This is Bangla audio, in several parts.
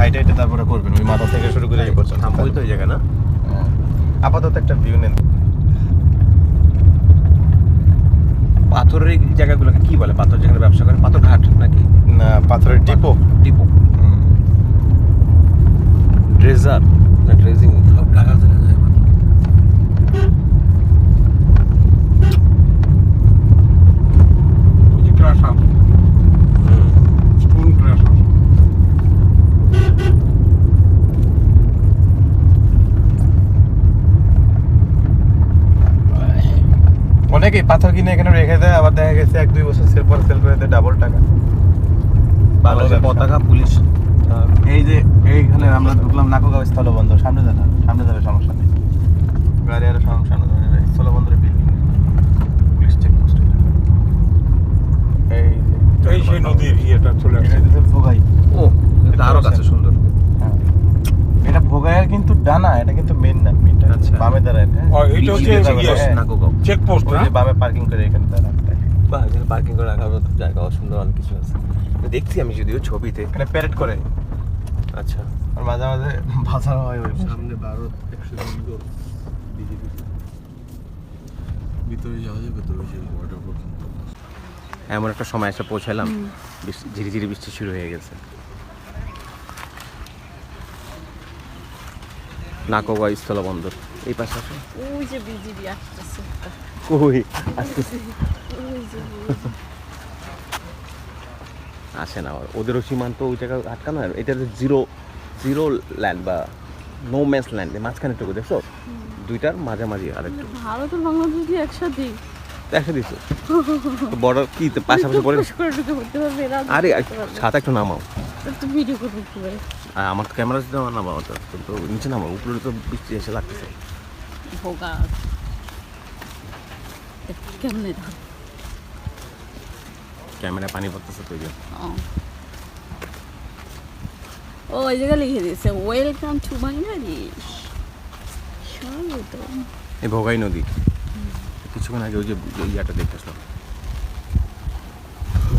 হাইট হাইটে তারপরে করবেন ওই মাথা থেকে শুরু করে এই পর্যন্ত। ওই তো ওই জায়গা না? হ্যাঁ। আপাতত একটা ভিউ নেন। পাথরের জায়গাগুলোকে কি বলে? পাথর যেখানে ব্যবসা করে? পাথর ঘাট নাকি? না পাথরের ডিপো ডিপো ড্রেজার না ড্রেজিং অনেকেই পাথর কিনে এখানে রেখে দেয় আবার দেখা গেছে এক দুই বছর সেল পর সেল করে দেয় ডাবল টাকা। ভালো পতাকা পুলিশ। এই যে এইখানে আমরা ঢুকলাম নাকোগাঁও স্থলবন্দর সামনে যাবে সামনে যাবে সমস্যা নেই। গাড়ি আরও সামনে স্থলবন্দরে যাবে বিল্ডিং পুলিশ চেকপোস্ট এই যে এই সেই নদীর ইয়েটা চলে এটা আসছে হচ্ছে ভোগাই ও এটা আরও কাছে সুন্দর হ্যাঁ। এটা ভোগাইয়ের কিন্তু ডানা এটা কিন্তু মেন না মেনটা আচ্ছা। বামে দাঁড়ায় হ্যাঁ ও, এটা হচ্ছে বিচি ইয়ে, হ্যাঁ। নাকোগাঁও চেকপোস্ট না বামে পার্কিং করে এখানে বা এখানে পার্কিং করে রাখার মতো জায়গা সুন্দর অনেক কিছু আছে। দেখছি আমি যদিও ছবিতে। এখানে প্যারেড করে। আচ্ছা। আর মাঝে মাঝে বাজার হয় ওই সামনে ভারত একশো বিজেপি। ভিতরে যাওয়া যাবে তো এমন একটা সময় এসে পৌঁছালাম। বৃষ্টি ঝিরি ঝিরি বৃষ্টি শুরু হয়ে গেছে। নাকোগা স্থলবন্দর। এই পাশে আসো। ওই যে বিজিবি আসতেছে। কই? আসতেছে। আসে না ওদেরও সীমান্ত ওই জায়গায় আটকানো এটা জিরো জিরো ল্যান্ড বা নো ম্যাচ ল্যান্ড মাঝখানে টুকু দেখছ? দুইটার মাঝামাঝি আরেকটু ভারত আর বাংলাদেশ কি একসাথে। দেখা দিছো বর্ডার কি তো পাশাপাশি আরে। ছাতা একটু নামাও। ভিডিও করব কি করে আর আমার তো ক্যামেরা যদি আমার নামাও তো নিচে নামাও উপরে তো বৃষ্টি এসে লাগতেছে। ভোগা। কেমনে ক্যামেরা পানি পড়তেছে তো। ও। ওই জায়গায় লিখে দিয়েছে ওয়েলকাম টু বাংলাদেশ এই ভোগাই নদী। কিছুক্ষণ আগে ওই যে যে ইয়াটা দেখতে আসলাম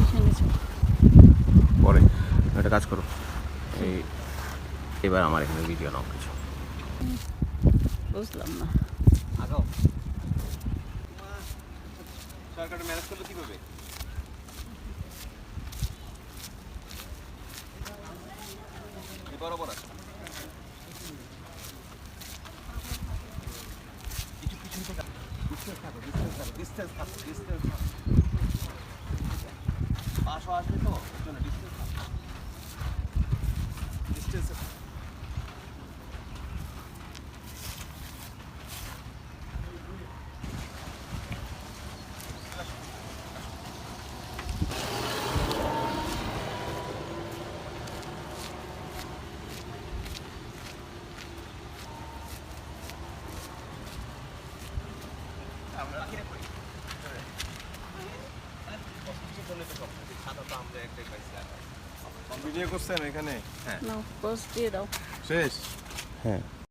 এখানে চল। পরে একটা কাজ করো। এই এবার আমার এখানে ভিডিও নাও কিছু। বুঝলাম না। আগাও। সরকারটা ম্যানেজ করল কীভাবে? বরাবর আছে। কিছু কিছু থেকে ডিস্টেন্স থাকো ডিস্টেন্স থাকো ডিস্টেন্স থাকো ডিস্টেন্স থাকো। আসবে তো ডিস্টেন্স থাকো ডিস্টেন্স ভিডিও করছেন এখানে? নাও পোস্ট দিয়ে দাও। শেষ? হ্যাঁ।